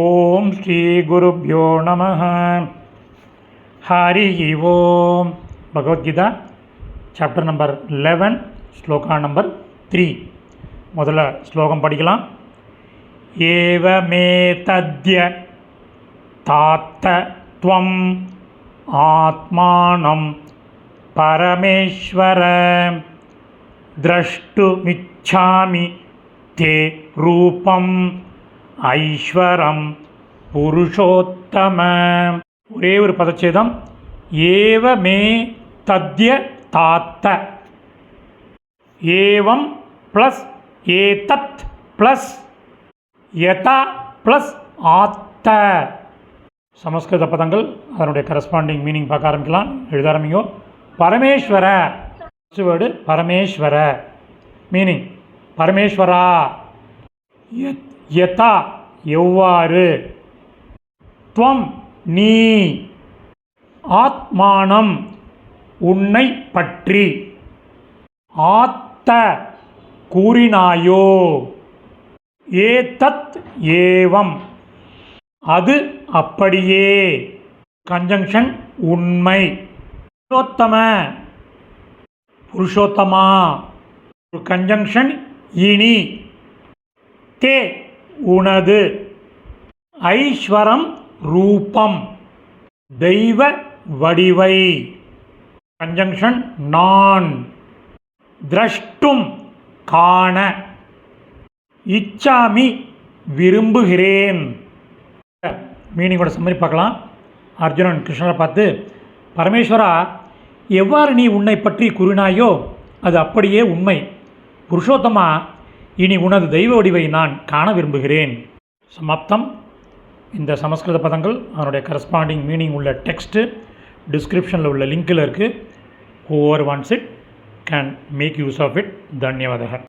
ஓம் ஸ்ரீ குருப்யோ நம Hari Om. Bhagavadgita chapter number eleven shloka number three முதல்ல ஸ்லோகம் படிக்கலாம். ஏவமே தத்ய தாத்த துவம் ஆத்மானம் பரமேஸ்வர. திரஷ்டுமிச்சாமி தே ரூபம் ஐஸ்வரம் புருஷோத்தம. ஒரே ஒரு பதச்சேதம். ஏவ மே தத்ய தாத்த. ஏவம் ப்ளஸ் ஏதத் ப்ளஸ் யதா ப்ளஸ் ஆத்த. சமஸ்கிருத பதங்கள் அதனுடைய கரஸ்பாண்டிங் மீனிங் பார்க்க ஆரம்பிக்கலாம். எழுத ஆரம்பிங்கோ. பரமேஸ்வர. வேர்டு பரமேஸ்வர. மீனிங் பரமேஸ்வரா. யதா. எவ்வாறு? துவம் நீ. ஆத்மானம் உன்னை பற்றி. ஆத்த கூறினாயோ? ஏதத் ஏவம். அது அப்படியே. கன்ஜங்ஷன் உண்மை. புருஷோத்தம. புருஷோத்தமா. ஒரு கன்ஜங்ஷன் இனி. தே உனது ஐஸ்வரம் ரூபம். தெய்வ வடிவை. கன்ஜங்ஷன் நான். திரஷ்டும் காண. இச்சாமி விரும்புகிறேன். மீனிங்கோட சம்மரி பார்க்கலாம். அர்ஜுனன் கிருஷ்ணரை பார்த்து பரமேஸ்வரா எவ்வாறு நீ உன்னை பற்றி கூறினாயோ அது அப்படியே உண்மை. புருஷோத்தமா இனி உனது தெய்வ வடிவை நான் காண விரும்புகிறேன். சமாப்தம். இந்த சமஸ்கிருத பதங்கள் அதனுடைய கரஸ்பாண்டிங் மீனிங் உள்ள டெக்ஸ்ட்டு டிஸ்கிரிப்ஷனில் உள்ள லிங்கில் இருக்குது over once it can make use of it தன்யவாதகர்